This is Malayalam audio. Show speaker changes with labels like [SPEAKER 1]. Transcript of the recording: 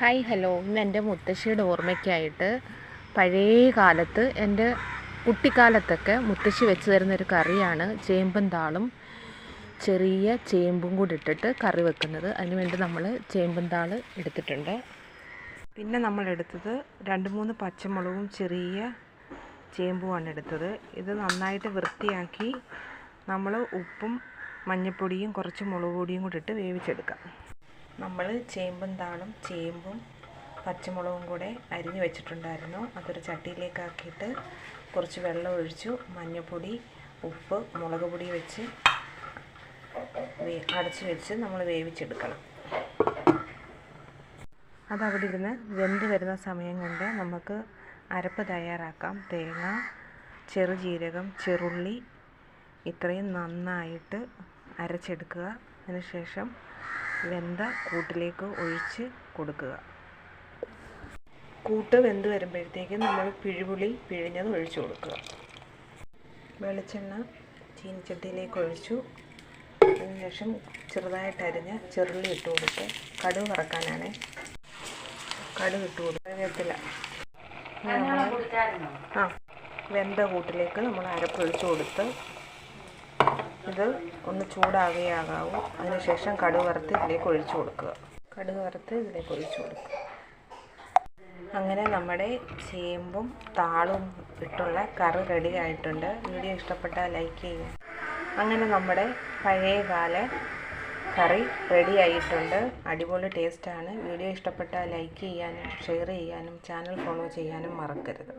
[SPEAKER 1] ഹായ് ഹലോ ഇന്ന് എന്റെ മുത്തശ്ശിയുടെ ഓർമ്മയ്ക്കായിട്ട് പഴയ കാലത്ത് എന്റെ കുട്ടിക്കാലത്തൊക്കെ മുത്തശ്ശി വെച്ച് തരുന്നൊരു കറിയാണ് ചേമ്പും താളും ചെറിയ ചേമ്പും കൂടി ഇട്ടിട്ട് കറി വെക്കുന്നത്. അതിനുവേണ്ടി നമ്മൾ ചേമ്പും താൾ എടുത്തിട്ടുണ്ട്. പിന്നെ നമ്മൾ എടുത്തത് രണ്ട് മൂന്ന് പച്ചമുളകും ചെറിയ ചേമ്പുമാണ് എടുത്തത്. ഇത് നന്നായിട്ട് വൃത്തിയാക്കി നമ്മൾ ഉപ്പും മഞ്ഞൾപ്പൊടിയും കുറച്ച് മുളക് പൊടിയും കൂടി ഇട്ട് വേവിച്ചെടുക്കാം. നമ്മൾ ചേമ്പും താളും ചേമ്പും പച്ചമുളകും കൂടെ അരിഞ്ഞു വെച്ചിട്ടുണ്ടായിരുന്നു. അതൊരു ചട്ടിയിലേക്കാക്കിയിട്ട് കുറച്ച് വെള്ളം ഒഴിച്ചു. മഞ്ഞൾപ്പൊടി ഉപ്പ് മുളക് പൊടി വെച്ച് അടച്ചു വെച്ച് നമ്മൾ വേവിച്ചെടുക്കണം. അതവിടെ ഇരുന്ന് വെന്ത് വരുന്ന സമയം കൊണ്ട് നമുക്ക് അരപ്പ് തയ്യാറാക്കാം. തേങ്ങ ചെറുജീരകം ചെറുള്ളി ഇത്രയും നന്നായിട്ട് അരച്ചെടുക്കുക. അതിനുശേഷം വെന്ത കൂട്ടിലേക്ക് ഒഴിച്ച് കൊടുക്കുക. കൂട്ട് വെന്ത് വരുമ്പോഴത്തേക്കും നമ്മൾ പിഴുപുളി പിഴിഞ്ഞത് ഒഴിച്ചു കൊടുക്കുക. വെളിച്ചെണ്ണ ചീനിച്ചട്ടിയിലേക്ക് ഒഴിച്ചു. അതിനുശേഷം ചെറുതായിട്ട് അരിഞ്ഞ് ചെറുള്ളി ഇട്ട് കൊടുത്ത് കടുക് വറക്കാനാണ്. കടുക് ഇട്ട് കൊടുക്കുക. ആ. വെന്ത കൂട്ടിലേക്ക് നമ്മൾ അരപ്പൊഴിച്ച് കൊടുത്ത് ഇത് ഒന്ന് ചൂടാകുകയാകാവൂ. അതിനുശേഷം കടുക് വറുത്ത് ഇതിലേക്ക് ഒഴിച്ചു കൊടുക്കുക. കടുക് വറുത്ത് ഇതിലേക്ക് ഒഴിച്ചു കൊടുക്കുക. അങ്ങനെ നമ്മുടെ ചേമ്പും താളും ഇട്ടുള്ള കറി റെഡി ആയിട്ടുണ്ട്. വീഡിയോ ഇഷ്ടപ്പെട്ടാൽ ലൈക്ക് ചെയ്യുക. അങ്ങനെ നമ്മുടെ പഴയകാല കറി റെഡി ആയിട്ടുണ്ട്. അടിപൊളി ടേസ്റ്റാണ് വീഡിയോ ഇഷ്ടപ്പെട്ടാൽ ലൈക്ക് ചെയ്യാനും ഷെയർ ചെയ്യാനും ചാനൽ ഫോളോ ചെയ്യാനും മറക്കരുത്.